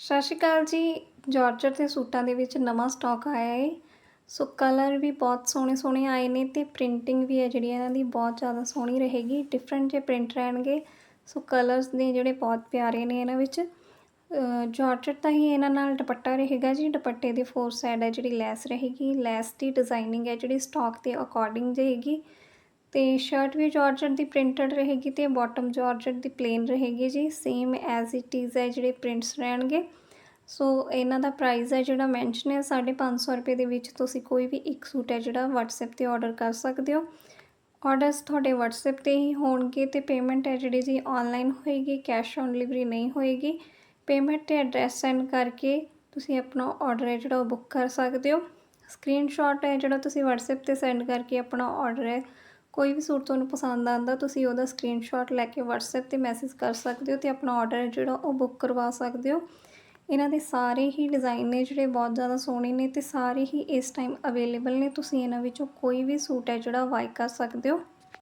ਸਤਿ ਸ਼੍ਰੀ ਅਕਾਲ ਜੀ। ਜਾਰਜਟ ਦੇ ਸੂਟਾਂ ਦੇ ਵਿੱਚ ਨਵਾਂ ਸਟਾਕ ਆਇਆ ਹੈ ਸੋ ਕਲਰ ਵੀ ਬਹੁਤ ਸੋਹਣੇ ਸੋਹਣੇ ਆਏ ਨੇ ਤੇ ਪ੍ਰਿੰਟਿੰਗ ਵੀ ਹੈ ਜਿਹੜੀ ਇਹਨਾਂ ਦੀ, ਬਹੁਤ ਜ਼ਿਆਦਾ ਸੋਹਣੀ ਰਹੇਗੀ। ਡਿਫਰੈਂਟ ਜੇ ਪ੍ਰਿੰਟ ਰਹਿਣਗੇ ਸੋ ਕਲਰਸ ਨੇ ਜਿਹੜੇ ਬਹੁਤ ਪਿਆਰੇ ਨੇ ਇਹਨਾਂ ਵਿੱਚ। ਜਾਰਜਟ ਦਾ ਹੀ ਇਹਨਾਂ ਨਾਲ ਦੁਪੱਟਾ ਰਹੇਗਾ ਜੀ। ਦੁਪੱਟੇ ਦੇ ਫੋਰ ਸਾਈਡ ਹੈ ਜਿਹੜੀ ਲੈਸ ਰਹੇਗੀ। ਲੈਸ ਦੀ ਡਿਜ਼ਾਈਨਿੰਗ ਹੈ ਜਿਹੜੀ ਸਟਾਕ ਦੇ ਅਕੋਰਡਿੰਗ ਰਹੇਗੀ ਤੇ ਸ਼ਰਟ ਵੀ ਜਾਰਜਟ ਦੀ ਪ੍ਰਿੰਟਡ ਰਹੇਗੀ ਤੇ ਬਾਟਮ ਜਾਰਜਟ ਦੀ ਪਲੇਨ ਰਹੇਗੀ ਜੀ ਸੇਮ ਐਜ਼ ਇਟ ਇਜ਼ ਹੈ ਜਿਹੜੇ ਪ੍ਰਿੰਟਸ ਰਹਿਣਗੇ। ਸੋ ਇਹਨਾਂ ਦਾ ਪ੍ਰਾਈਸ ਹੈ ਜਿਹੜਾ ਮੈਂਸ਼ਨ ਹੈ 550 ਰੁਪਏ ਦੇ ਵਿੱਚ ਤੁਸੀਂ ਕੋਈ ਵੀ ਇੱਕ ਸੂਟ ਹੈ ਜਿਹੜਾ WhatsApp ਤੇ ਆਰਡਰ ਕਰ ਸਕਦੇ ਹੋ। ਆਰਡਰਸ ਤੁਹਾਡੇ WhatsApp ਤੇ ਹੀ ਹੋਣਗੇ ਤੇ ਪੇਮੈਂਟ ਹੈ ਜਿਹੜੀ ਜੀ ਆਨਲਾਈਨ ਹੋਏਗੀ ਕੈਸ਼ ਔਨ ਡਿਲੀਵਰੀ ਨਹੀਂ ਹੋਏਗੀ। ਪੇਮੈਂਟ ਤੇ ਐਡਰੈਸ ਸੈਂਡ ਕਰਕੇ ਤੁਸੀਂ ਆਪਣਾ ਆਰਡਰ ਹੈ ਜਿਹੜਾ ਉਹ ਬੁੱਕ ਕਰ ਸਕਦੇ ਹੋ। ਸਕਰੀਨਸ਼ਾਟ ਹੈ ਜਿਹੜਾ ਤੁਸੀਂ WhatsApp ਤੇ ਸੈਂਡ ਕਰਕੇ ਆਪਣਾ ਆਰਡਰ ਹੈ। ਕੋਈ ਵੀ ਸੂਟ ਤੁਹਾਨੂੰ ਪਸੰਦ ਆਂਦਾ ਤੁਸੀਂ ਉਹਦਾ ਸਕਰੀਨਸ਼ਾਟ ਲੈ ਕੇ WhatsApp ਤੇ ਮੈਸੇਜ ਕਰ ਸਕਦੇ ਹੋ ਤੇ ਆਪਣਾ ਆਰਡਰ ਜਿਹੜਾ ਉਹ ਬੁੱਕ ਕਰਵਾ ਸਕਦੇ ਹੋ। ਇਹਨਾਂ ਦੇ ਸਾਰੇ ਹੀ ਡਿਜ਼ਾਈਨ ਨੇ ਜਿਹੜੇ ਬਹੁਤ ਜ਼ਿਆਦਾ ਸੋਹਣੇ ਨੇ ਤੇ ਸਾਰੇ ਹੀ ਇਸ ਟਾਈਮ ਅਵੇਲੇਬਲ ਨੇ, ਤੁਸੀਂ ਇਹਨਾਂ ਵਿੱਚੋਂ ਕੋਈ ਵੀ ਸੂਟ ਹੈ ਜਿਹੜਾ ਵਾਈ ਕਰ ਸਕਦੇ ਹੋ।